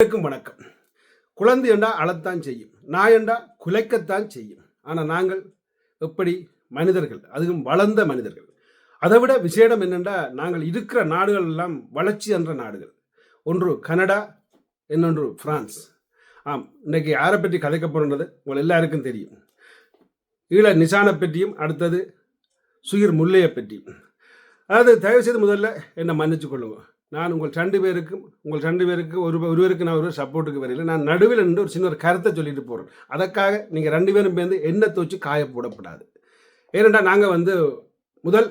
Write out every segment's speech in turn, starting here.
அனைவருக்கும் வணக்கம். குழந்தை என்றா அழத்தான் செய்யும். நாய் என்றா குலைக்கத்தான் செய்யும். ஆனால் நாங்கள் எப்படி? மனிதர்கள். அதுவும் வளர்ந்த மனிதர்கள். அதை விட விசேடம் என்னென்றா நாங்கள் இருக்கிற நாடுகள் எல்லாம் வளர்ச்சி என்ற நாடுகள். ஒன்று கனடா இன்னொன்று பிரான்ஸ். ஆம் இன்னைக்கு யாரை பற்றி கதைக்க போகின்றது உங்கள் எல்லாருக்கும் தெரியும். ஈழ நிசானை பற்றியும் அடுத்தது சுயிர் முல்லையை பற்றியும். அதாவது தயவுசெய்து முதல்ல என்னை மன்னிச்சு கொள்ளுவோம் நான் உங்கள் ரெண்டு பேருக்கும் உங்கள் ரெண்டு பேருக்கு ஒரு ஒருவருக்கு நான் ஒரு சப்போர்ட்டுக்கு வரையில நான் நடுவில் நின்று ஒரு சின்ன ஒரு கருத்தை சொல்லிட்டு போகிறேன் அதற்காக நீங்கள் ரெண்டு பேரும் சேர்ந்து எண்ணெய் தோச்சு காய போடப்படாது ஏனென்றால் நாங்கள் வந்து முதல்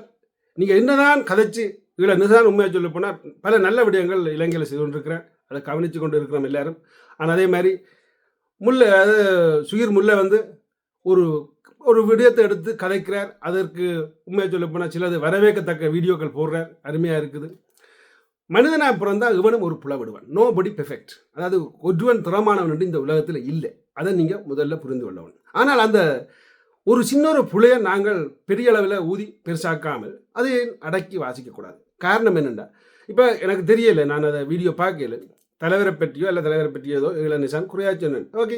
நீங்கள் என்னதான் கதைச்சு இதில் நிதான் உண்மையாக சொல்ல போனால் பல நல்ல விடயங்கள் இலங்கையில் செய்து கொண்டிருக்கிறேன். அதை கவனித்து கொண்டு இருக்கிறோம் எல்லாரும். ஆனால் அதே மாதிரி முல்லை அது சுயிர் முல்லை வந்து ஒரு ஒரு விடயத்தை எடுத்து கதைக்கிறார். அதற்கு உண்மையாக சொல்ல போனால் சிலது வரவேற்கத்தக்க வீடியோக்கள் போடுறார். அருமையாக இருக்குது. மனிதனாக பிறந்தால் இவனும் ஒரு புலவிடுவான் நோ படி பெர்ஃபெக்ட் அதாவது ஒருவன் திறமானவன் என்று இந்த உலகத்தில் இல்லை. அதை நீங்கள் முதல்ல புரிந்து கொள்ளவன் ஆனால் அந்த ஒரு சின்ன ஒரு புலையை நாங்கள் பெரிய அளவில் ஊதி பெருசாக்காமல் அதை அடக்கி வாசிக்கக்கூடாது காரணம் என்னென்னா இப்போ எனக்கு தெரியலை நான் அதை வீடியோ பார்க்கல. தலைவரை பற்றியோ இல்லை தலைவரை பற்றியோ ஏதோ இள நிசான் குறையா சொன்னேன். ஓகே.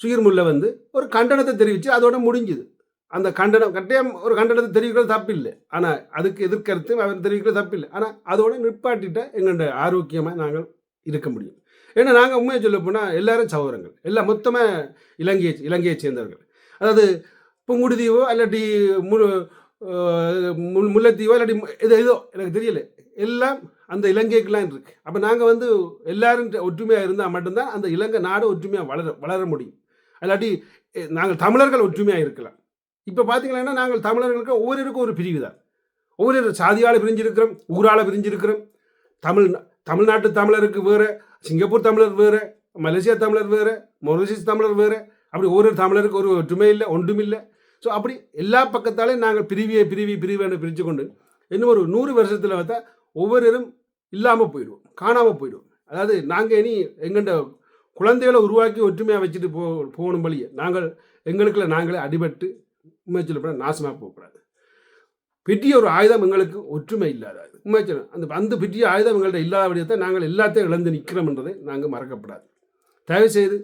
சுயர்முல்ல வந்து ஒரு கண்டனத்தை தெரிவித்து அதோட முடிஞ்சுது. அந்த கண்டனம் கட்டாயம் ஒரு கண்டனத்தை தெரிவிக்கிறது தப்பில்லை. ஆனால் அதுக்கு எதிர்க்கருத்து அவர் தெரிவிக்கிறது தப்பில்லை. ஆனால் அதோட நிற்பாட்டிட்ட எங்கள்ட ஆரோக்கியமாக நாங்கள் இருக்க முடியும். ஏன்னா நாங்கள் உண்மையை சொல்ல போனால் எல்லாரும் சகோதரங்கள் எல்லாம் மொத்தமாக இலங்கையை இலங்கையை சேர்ந்தவர்கள். அதாவது புங்குடுதீவோ இல்லாட்டி முழு முல்லைத்தீவோ இல்லாட்டி இது ஏதோ எனக்கு தெரியலை. எல்லாம் அந்த இலங்கைக்கெல்லாம் இருக்குது அப்போ நாங்கள் வந்து எல்லாரும் ஒற்றுமையாக இருந்தால் மட்டும்தான் அந்த இலங்கை நாடு ஒற்றுமையாக வளர வளர முடியும். இல்லாட்டி நாங்கள் தமிழர்கள் ஒற்றுமையாக இருக்கலாம். இப்போ பார்த்தீங்கன்னா நாங்கள் தமிழர்களுக்கு ஒவ்வொருக்கும் ஒரு பிரிவு தான் ஒவ்வொரு சாதியால் பிரிஞ்சிருக்கிறோம் ஊரால் பிரிஞ்சிருக்கிறோம். தமிழ் தமிழ்நாட்டு தமிழருக்கு வேறு சிங்கப்பூர் தமிழர் வேறு மலேசியா தமிழர் வேறு மொரிஷியஸ் தமிழர் வேறு. அப்படி ஒவ்வொரு தமிழருக்கு ஒரு ஒற்றுமை இல்லை ஒன்றும் இல்லை ஸோ அப்படி எல்லா பக்கத்தாலையும் நாங்கள் பிரிவியை பிரிவி பிரிவை பிரித்து கொண்டு இன்னும் ஒரு நூறு வருஷத்தில் பார்த்தா ஒவ்வொருவரும் இல்லாமல் போயிடுவோம் காணாமல் போயிடுவோம். அதாவது நாங்கள் இனி எங்கள்கிட்ட குழந்தைகளை உருவாக்கி ஒற்றுமையாக வச்சுட்டு போ போகணும் வழியை. நாங்கள் எங்களுக்குள்ள நாங்களே அடிபட்டு உண்மை சொல்லப்பட நாசமாக போகக்கூடாது. பெரிய ஒரு ஆயுதம் எங்களுக்கு ஒற்றுமை இல்லாத உண்மை சொல்ல அந்த அந்த பெரிய ஆயுதம் எங்கள்கிட்ட இல்லாத நாங்கள் எல்லாத்தையும் இழந்து நிற்கிறோம் என்றதை நாங்கள் மறக்கப்படாது. தயவுசெய்து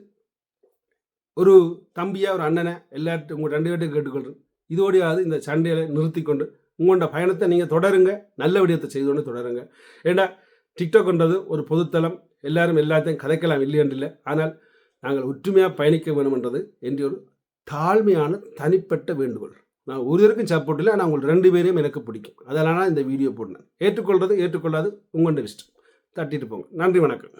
ஒரு தம்பியாக ஒரு அண்ணனை எல்லார்ட்டும் உங்கள் ரெண்டு பேர்ட்டையும் கேட்டுக்கொள்கிறேன் இதோடையாவது இந்த சண்டையில் நிறுத்தி கொண்டு உங்களோட பயணத்தை நீங்கள் தொடருங்க. நல்ல விடயத்தை செய்து கொண்டு தொடருங்க ஏன்னா டிக்டாக்ன்றது ஒரு பொதுத்தளம். எல்லாரும் எல்லாத்தையும் கதைக்கலாம் இல்லை இல்லை ஆனால் நாங்கள் ஒற்றுமையாக பயணிக்க வேணுமென்றது என்று ஒரு தாழ்மையான தனிப்பட்ட வேண்டுகோள். நான் ஒருவருக்கும் சப்போர்ட் இல்லை ஆனால் உங்களுக்கு ரெண்டு பேரையும் எனக்கு பிடிக்கும். அதனால் இந்த வீடியோ போடணும் ஏற்றுக்கொள்வது ஏற்றுக்கொள்ளாது உங்கள்கிட்ட இஷ்டம். தட்டிட்டு போங்க. நன்றி வணக்கம்.